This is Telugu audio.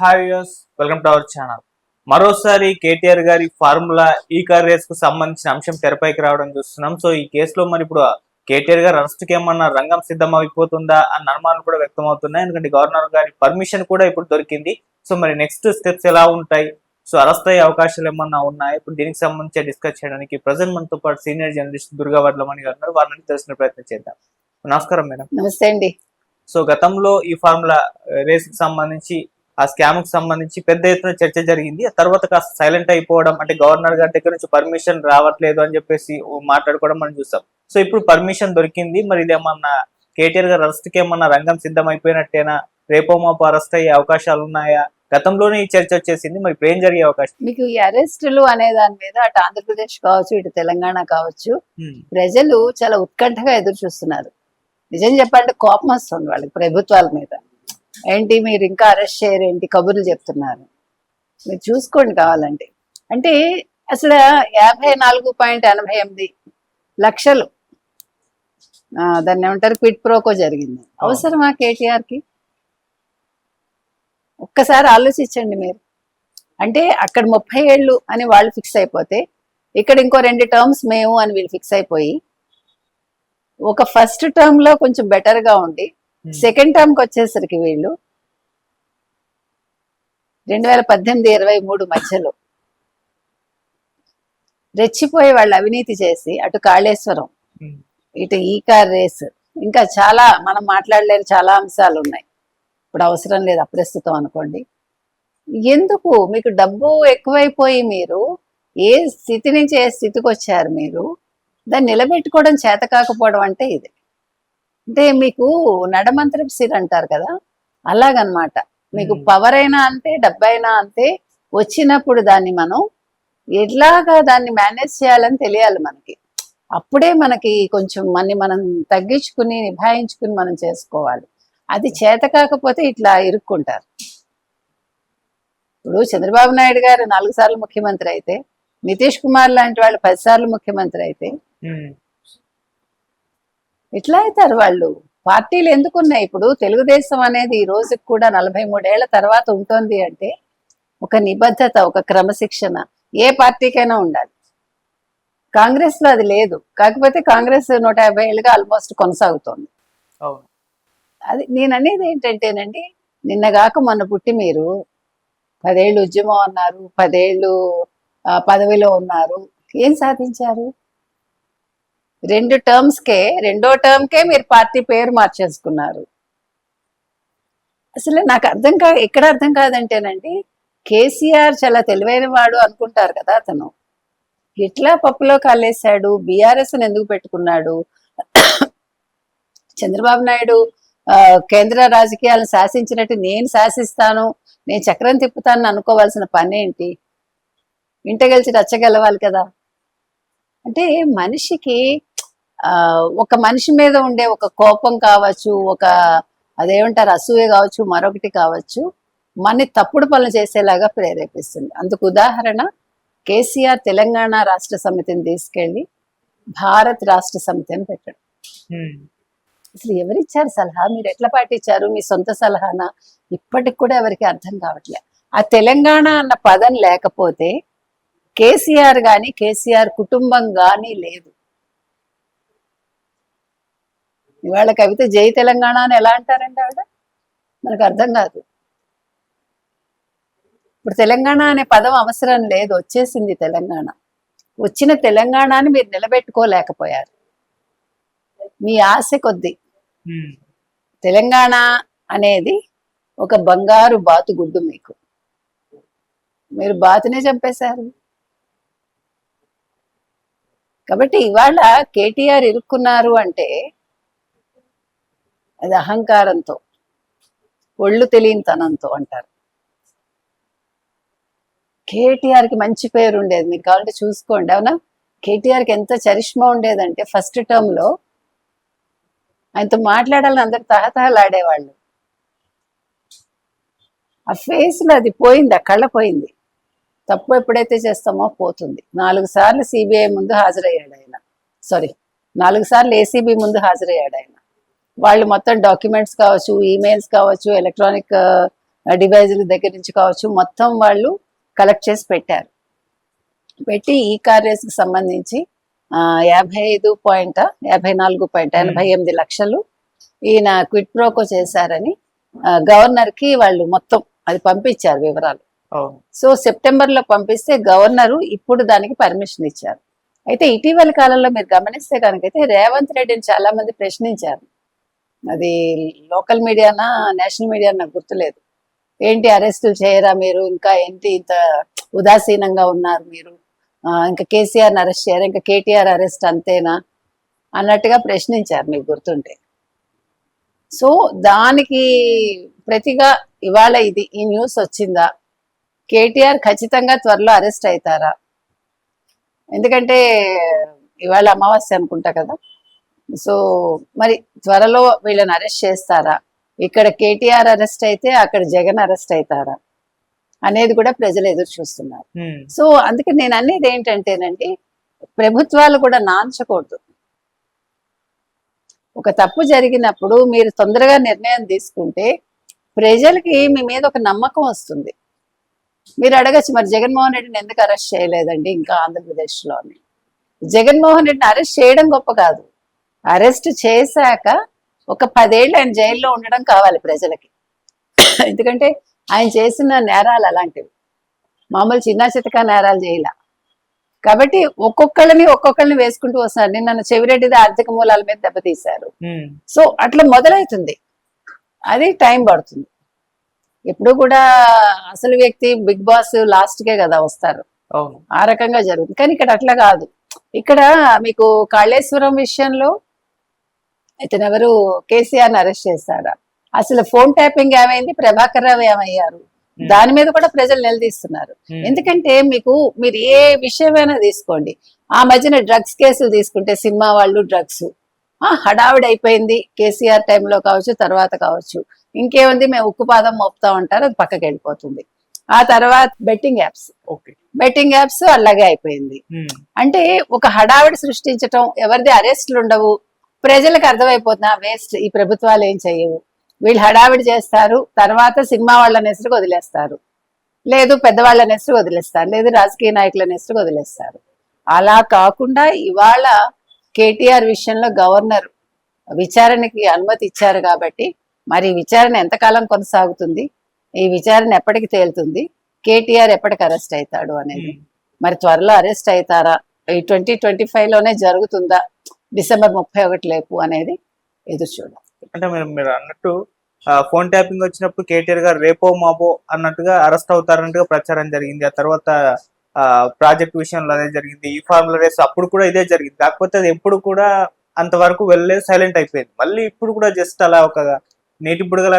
Hi welcome to our channel మరోసారి కేటీఆర్ గారి ఫార్ములా ఈ కార్ రేస్కు సంబంధించిన అంశం తెరపైకి రావడం చూస్తున్నాం. సో ఈ కేసులో మరి ఇప్పుడు కేటీఆర్ గారు అరెస్ట్కి ఏమన్నా రంగం సిద్ధం అయిపోతుందా అన్న అనుమానాలు కూడా వ్యక్తం అవుతున్నాయి ఎందుకంటే గవర్నర్ గారి పర్మిషన్ కూడా ఇప్పుడు దొరికింది. సో మరి నెక్స్ట్ స్టెప్స్ ఎలా ఉంటాయి? సో అరెస్ట్ అయ్యే అవకాశాలు ఏమన్నా ఉన్నాయి? ఇప్పుడు దీనికి సంబంధించి డిస్కస్ చేయడానికి ప్రజెంట్ మనతో పాటు సీనియర్ జర్నలిస్ట్ దుర్గా వడ్లమణి గారు ఉన్నారు. వారిని తెలిసిన ప్రయత్నం చేద్దాం. నమస్కారం మేడం. నమస్తే అండి. సో గతంలో ఈ ఫార్ములా రేస్కి సంబంధించి ఆ స్కామ్కి సంబంధించి పెద్ద ఎత్తున చర్చ జరిగింది. ఆ తర్వాత కాస్త సైలెంట్ అయిపోవడం అంటే గవర్నర్ గారి దగ్గర నుంచి పర్మిషన్ రావట్లేదు అని చెప్పేసి మాట్లాడుకోవడం మనం చూసాం. సో ఇప్పుడు పర్మిషన్ దొరికింది. మరి ఇదేమన్నా కేటీఆర్ గారు అరెస్ట్కి ఏమన్నా రంగం సిద్ధం అయిపోయినట్టేనా రేపో మాపు అరెస్ట్ అయ్యే అవకాశాలు ఉన్నాయా? గతంలోనే ఈ చర్చ వచ్చేసింది. మరి ఇప్పుడు ఏం జరిగే అవకాశం? మీకు ఈ అరెస్టులు అనే దాని మీద అటు ఆంధ్రప్రదేశ్ కావచ్చు ఇటు తెలంగాణ కావచ్చు. ప్రజలు చాలా ఉత్కంఠగా ఎదురు చూస్తున్నారు. నిజం చెప్పాలంటే కోపం వస్తుంది వాళ్ళకి ప్రభుత్వాల మీద. ఏంటి మీరు ఇంకా అరెస్ట్ చేయరు ఏంటి కబుర్లు చెప్తున్నారు. మీరు చూసుకోండి కావాలంటే. అంటే అసలు యాభై నాలుగు పాయింట్ ఎనభై ఎనిమిది లక్షలు. దాన్ని ఏమంటారు? క్విట్ ప్రోకో జరిగింది. అవసరమా కేటీఆర్కి ఒక్కసారి ఆలోచించండి మీరు. అంటే అక్కడ ముప్పై ఏళ్ళు అని వాళ్ళు ఫిక్స్ అయిపోతే ఇక్కడ ఇంకో రెండు టర్మ్స్ మేము అని వీళ్ళు ఫిక్స్ అయిపోయి ఒక ఫస్ట్ టర్మ్లో కొంచెం బెటర్గా ఉండి. సెకండ్ టర్మ్కి వచ్చేసరికి వీళ్ళు రెండు వేల పద్దెనిమిది ఇరవై మూడు మధ్యలో రెచ్చిపోయి వాళ్ళు అవినీతి చేసి అటు కాళేశ్వరం హ్మ్. ఇటు ఈ కార్ రేస్ ఇంకా చాలా మనం మాట్లాడలేని చాలా అంశాలు ఉన్నాయి ఇప్పుడు అవసరం లేదు అప్రస్తుతం అనుకోండి. ఎందుకు? మీకు డబ్బు ఎక్కువైపోయి మీరు ఏ స్థితి నుంచి ఏ స్థితికి వచ్చారు మీరు? దాన్ని నిలబెట్టుకోవడం చేత కాకపోవడం అంటే ఇది. అంటే మీకు నడమంత్రపు సిర్ అంటారు కదా? అలాగనమాట. మీకు. పవర్ అయినా అంతే డబ్బైనా అంతే వచ్చినప్పుడు దాన్ని మనం ఎట్లాగా దాన్ని మేనేజ్ చేయాలని తెలియాలి మనకి. అప్పుడే మనకి కొంచెం మన్ని మనం తగ్గించుకుని నిభాయించుకుని మనం చేసుకోవాలి. అది చేత కాకపోతే ఇట్లా ఇరుక్కుంటారు. ఇప్పుడు చంద్రబాబు నాయుడు గారు నాలుగు సార్లు ముఖ్యమంత్రి అయితే నితీష్ కుమార్ లాంటి వాళ్ళు పది సార్లు ముఖ్యమంత్రి అయితే. ఇట్లా అవుతారు వాళ్ళు? పార్టీలు ఎందుకున్నాయి? ఇప్పుడు తెలుగుదేశం అనేది ఈ రోజుకి కూడా నలభై మూడేళ్ళ తర్వాత ఉంటుంది అంటే ఒక నిబద్ధత ఒక క్రమశిక్షణ ఏ పార్టీకైనా ఉండాలి. కాంగ్రెస్లో అది లేదు. కాకపోతే కాంగ్రెస్ నూట యాభై ఏళ్ళుగా ఆల్మోస్ట్ కొనసాగుతోంది. అది నేను అనేది ఏంటంటేనండి నిన్నగాక మొన్న పుట్టి మీరు పదేళ్ళు ఉద్యమం అన్నారు పదేళ్ళు పదవిలో ఉన్నారు. ఏం సాధించారు? రెండు టర్మ్స్ కే రెండో టర్మ్ కే మీరు పార్టీ పేరు మార్చేసుకున్నారు. అసలు నాకు అర్థం కా ఎక్కడ అర్థం కాదంటేనండి కేసీఆర్ చాలా తెలివైన వాడు అనుకుంటారు కదా అతను. ఎట్లా పప్పులో కాలేశాడు బీఆర్ఎస్ని ఎందుకు పెట్టుకున్నాడు? చంద్రబాబు నాయుడు కేంద్ర రాజకీయాలను శాసించినట్టు నేను శాసిస్తాను నేను చక్రం తిప్పుతాను అనుకోవాల్సిన పని ఏంటి ఇంట గెలిచి రచ్చగలవాలి కదా. అంటే మనిషికి ఒక మనిషి మీద ఉండే ఒక కోపం కావచ్చు ఒక అదేమంటారు అసూయ కావచ్చు మరొకటి కావచ్చు మన తప్పుడు పనులు చేసేలాగా ప్రేరేపిస్తుంది. అందుకు ఉదాహరణ కేసీఆర్ తెలంగాణ రాష్ట్ర సమితిని తీసుకెళ్ళి భారత్ రాష్ట్ర సమితి అని పెట్టాడు. అసలు ఎవరిచ్చారు సలహా? మీరు ఎట్లా పాటించారు? మీ సొంత సలహానా? ఇప్పటికి కూడా ఎవరికి అర్థం కావట్లే. ఆ తెలంగాణ అన్న పదం లేకపోతే కేసీఆర్ గాని కేసీఆర్ కుటుంబం గాని లేదు. ఇవాళ కవిత జై తెలంగాణ అని ఎలా అంటారండి ఆవిడ? మనకు అర్థం కాదు. ఇప్పుడు తెలంగాణ అనే పదం అవసరం లేదు వచ్చేసింది తెలంగాణ. వచ్చిన తెలంగాణని మీరు నిలబెట్టుకోలేకపోయారు. మీ ఆశ కొద్దీ. తెలంగాణ అనేది ఒక బంగారు బాతుగుడ్డు మీకు. మీరు బాతునే చంపేశారు. కాబట్టి ఇవాళ కేటీఆర్ ఇరుక్కున్నారు అంటే అది అహంకారంతో ఒళ్ళు తెలియనితనంతో అంటారు. కేటీఆర్కి మంచి పేరు ఉండేది. మీకు కావాలంటే చూసుకోండి. అవునా? కేటీఆర్కి ఎంత చరిష్మా ఉండేదంటే ఫస్ట్ టర్మ్లో ఆయనతో మాట్లాడాలని అందరు తహతహలాడేవాళ్ళు. ఆ ఫేస్లో అది పోయింది ఆ కళ్ళ పోయింది. తప్పు ఎప్పుడైతే చేస్తామో పోతుంది. నాలుగు సార్లు సిబిఐ ముందు హాజరయ్యాడు ఆయన. సారీ నాలుగు సార్లు ఏసీబీ ముందు హాజరయ్యాడు ఆయన. వాళ్ళు మొత్తం డాక్యుమెంట్స్ కావచ్చు ఈమెయిల్స్ కావచ్చు ఎలక్ట్రానిక్ డివైజుల దగ్గర నుంచి కావచ్చు మొత్తం వాళ్ళు కలెక్ట్ చేసి పెట్టారు. పెట్టి ఈ కార్ రేస్కి సంబంధించి యాభై ఐదు పాయింట్ యాభై నాలుగు పాయింట్ ఎనభై ఎనిమిది లక్షలు ఈయన క్విట్ ప్రోకో చేశారని గవర్నర్కి వాళ్ళు మొత్తం అది పంపించారు వివరాలు. సో సెప్టెంబర్లో పంపిస్తే గవర్నరు ఇప్పుడు దానికి పర్మిషన్ ఇచ్చారు. అయితే ఇటీవల కాలంలో మీరు గమనిస్తే కనుకైతే రేవంత్ రెడ్డిని చాలా మంది ప్రశ్నించారు. అది లోకల్ మీడియానా నేషనల్ మీడియా నాకు గుర్తులేదు. ఏంటి అరెస్టులు చేయరా మీరు? ఇంకా ఏంటి ఇంత ఉదాసీనంగా ఉన్నారు మీరు? ఇంకా కేసీఆర్ని అరెస్ట్ చేయరా? ఇంకా కేటీఆర్ అరెస్ట్ అంతేనా? అన్నట్టుగా ప్రశ్నించారు మీకు గుర్తుంటే. సో దానికి ప్రతిగా ఇవాళ ఇది ఈ న్యూస్ వచ్చిందా? కేటీఆర్ ఖచ్చితంగా త్వరలో అరెస్ట్ అవుతారా? ఎందుకంటే ఇవాళ అమావాస్య అనుకుంటా కదా? సో మరి త్వరలో వీళ్ళని అరెస్ట్ చేస్తారా? ఇక్కడ కేటీఆర్ అరెస్ట్ అయితే అక్కడ జగన్ అరెస్ట్ అవుతారా? అనేది కూడా ప్రజలు ఎదురు చూస్తున్నారు. సో అందుకే నేను అనేది ఏంటంటేనండి ప్రభుత్వాలు కూడా నాంచకూడదు. ఒక తప్పు జరిగినప్పుడు మీరు తొందరగా నిర్ణయం తీసుకుంటే ప్రజలకి మీ మీద ఒక నమ్మకం వస్తుంది. మీరు అడగచ్చు మరి జగన్మోహన్ రెడ్డిని ఎందుకు అరెస్ట్ చేయలేదండి ఇంకా ఆంధ్రప్రదేశ్లో అని జగన్మోహన్ రెడ్డిని అరెస్ట్ చేయడం గొప్ప కాదు. అరెస్ట్ చేశాక ఒక పదేళ్ళు ఆయన జైల్లో ఉండడం కావాలి ప్రజలకి. ఎందుకంటే ఆయన చేసిన నేరాలు అలాంటివి. మామూలు చిన్న చితక నేరాలు చేయాల. కాబట్టి ఒక్కొక్కళ్ళని ఒక్కొక్కళ్ళని వేసుకుంటూ వస్తున్నారు నిన్న చెవిరెడ్డిది ఆర్థిక మూలాల మీద దెబ్బతీశారు. సో అట్లా మొదలవుతుంది అది టైం పడుతుంది. ఎప్పుడు కూడా అసలు వ్యక్తి బిగ్ బాస్ లాస్ట్ కే కదా వస్తారు. ఆ రకంగా జరుగుతుంది. కానీ ఇక్కడ అట్లా కాదు. ఇక్కడ మీకు కాళేశ్వరం విషయంలో ఇతను ఎవరు కేసీఆర్ని అరెస్ట్ చేశారా? అసలు ఫోన్ ట్యాపింగ్ ఏమైంది? ప్రభాకర్ రావు ఏమయ్యారు? దాని మీద కూడా ప్రజలు నిలదీస్తున్నారు. ఎందుకంటే మీకు మీరు ఏ విషయమైనా తీసుకోండి. ఆ మధ్యన డ్రగ్స్ కేసులు తీసుకుంటే సినిమా వాళ్ళు డ్రగ్స్. ఆ హడావిడి అయిపోయింది. కేసీఆర్ టైంలో కావచ్చు తర్వాత కావచ్చు. ఇంకేముంది? మేము ఉక్కుపాదం మోపుతా ఉంటారు అది పక్కకి వెళ్ళిపోతుంది. ఆ తర్వాత బెట్టింగ్ యాప్స్. బెట్టింగ్ యాప్స్ అలాగే అయిపోయింది. అంటే ఒక హడావిడి సృష్టించటం ఎవరిది? అరెస్టులు ఉండవు ప్రజలకు అర్థమైపోతున్నా వేస్ట్. ఈ ప్రభుత్వాలు ఏం చేయవు వీళ్ళు హడావిడి చేస్తారు తర్వాత సినిమా వాళ్ళ నెసరికి వదిలేస్తారు. లేదు పెద్దవాళ్ళ నెసరు వదిలేస్తారు లేదు రాజకీయ నాయకుల నెసరు వదిలేస్తారు. అలా కాకుండా ఇవాళ కేటీఆర్ విషయంలో గవర్నర్ విచారణకి అనుమతి ఇచ్చారు కాబట్టి మరి విచారణ ఎంతకాలం కొనసాగుతుంది? ఈ విచారణ ఎప్పటికి తేలుతుంది? కేటీఆర్ ఎప్పటికి అరెస్ట్ అవుతాడు అనేది. మరి త్వరలో అరెస్ట్ అవుతారా? ఈ ట్వంటీ ట్వంటీ ఫైవ్లోనే జరుగుతుందా? డిసెంబర్ ముప్పై ఒకటి లేపు అనేది ఎదురు చూడాలి. అంటే మీరు మీరు అన్నట్టు ఫోన్ ట్యాపింగ్ వచ్చినప్పుడు కేటీఆర్ గారు రేపో మాపో అన్నట్టుగా అరెస్ట్ అవుతారన్నట్టుగా ప్రచారం జరిగింది. ఆ తర్వాత ఆ, ప్రాజెక్ట్ విషయంలో అదే జరిగింది. ఈ ఫార్ములా రేస్ అప్పుడు కూడా ఇదే జరిగింది. కాకపోతే అది ఎప్పుడు కూడా అంతవరకు వెళ్ళలేదు సైలెంట్ అయిపోయింది. మళ్ళీ ఇప్పుడు కూడా జస్ట్ అలా ఒక నీటి బుడగలా